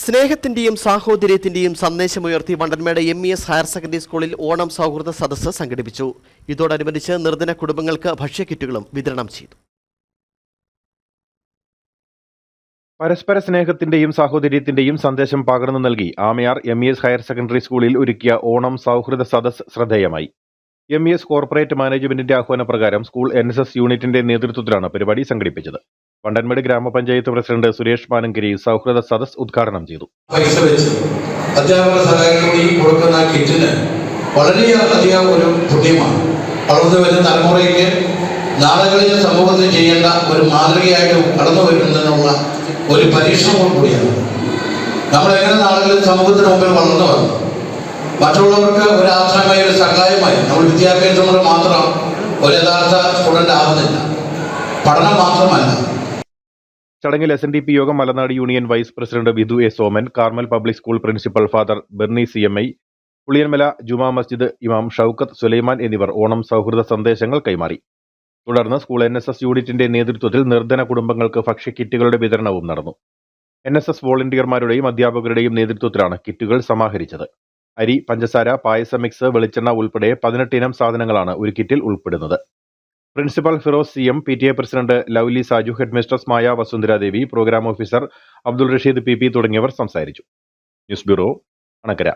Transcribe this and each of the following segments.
സ്നേഹത്തിന്റെയും സാഹോദര്യത്തിന്റെയും സന്ദേശമുയർത്തി Vandanmedu M E S higher secondary സ്കൂളിൽ ഓണം സൗഹൃദ സദസ്സ് സംഘടിപ്പിച്ചു. ഇതോടനുബന്ധിച്ച് നിർധന കുടുംബങ്ങൾക്ക് ഭക്ഷ്യക്കിറ്റുകളും വിതരണം ചെയ്തു. പരസ്പര സ്നേഹത്തിന്റെയും സാഹോദര്യത്തിന്റെയും സന്ദേശം പകർന്നു നൽകി Amayar M E S higher secondary സ്കൂളിൽ ഒരുക്കിയ ഓണം സൗഹൃദ സദസ് ശ്രദ്ധേയമായി. എം ഇ എസ് കോർപ്പറേറ്റ് മാനേജ്മെന്റിന്റെ ആഹ്വാനപ്രകാരം സ്കൂൾ എൻ എസ് എസ് യൂണിറ്റിന്റെ നേതൃത്വത്തിലാണ് പരിപാടി സംഘടിപ്പിച്ചത്. വണ്ടൻമേട് ഗ്രാമപഞ്ചായത്ത് പ്രസിഡന്റ് സുരേഷ് മാനങ്കരി സൗഹൃദ സദസ് ഉദ്ഘാടനം ചെയ്തു. കൊടുക്കുന്ന ഒരു നാളുകളിൽ സമൂഹത്തിൽ ചെയ്യേണ്ട ഒരു മാതൃകയായിട്ട് കടന്നു വരുന്നതിനുള്ള ഒരു പരീക്ഷണവും കൂടിയാണ്. നമ്മൾ നാളുകളിൽ സമൂഹത്തിന് മുമ്പിൽ വളർന്നു വന്നു? മറ്റുള്ളവർക്ക് ഒരു ആശ്രമമായി ഒരു സഹായമായി നമ്മൾ വിദ്യാഭ്യാസം മാത്രം ഒരു യഥാർത്ഥ സ്റ്റുഡന്റ് ആവുന്നില്ല. പഠനം മാത്രമല്ല ചടങ്ങിൽ S N D P Yogam Malanad union vice president Vidhu A Soman Carmel Public School principal father Berny C M I Puliyanmala ജുമാ മസ്ജിദ് ഇമാം ഷൌക്കത്ത് സുലൈമാൻ എന്നിവർ ഓണം സൗഹൃദ സന്ദേശങ്ങൾ കൈമാറി. തുടർന്ന് സ്കൂൾ എൻ എസ് എസ് യൂണിറ്റിന്റെ നേതൃത്വത്തിൽ നിർധന കുടുംബങ്ങൾക്ക് ഭക്ഷ്യക്കിറ്റുകളുടെ വിതരണവും നടന്നു. എൻ എസ് എസ് വോളണ്ടിയർമാരുടെയും അധ്യാപകരുടെയും നേതൃത്വത്തിലാണ് കിറ്റുകൾ സമാഹരിച്ചത്. അരി പഞ്ചസാര പായസ മിക്സ് വെളിച്ചെണ്ണ ഉൾപ്പെടെ പതിനെട്ടിനം സാധനങ്ങളാണ് ഒരു കിറ്റിൽ ഉൾപ്പെടുന്നത്. Principal Firoz C M P T A president Lovely Saju head mistress Maya Vasundhara Devi programme officer Abdul Rasheed P P തുടങ്ങിയവർ സംസാരിച്ചു. News bureau Anakkara.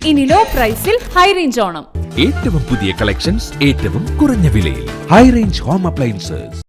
ഇനി ലോ പ്രൈസിൽ ഹൈ റേഞ്ച് ഓണം. ഏറ്റവും പുതിയ കളക്ഷൻസ് ഏറ്റവും കുറഞ്ഞ വിലയിൽ. High range home appliances.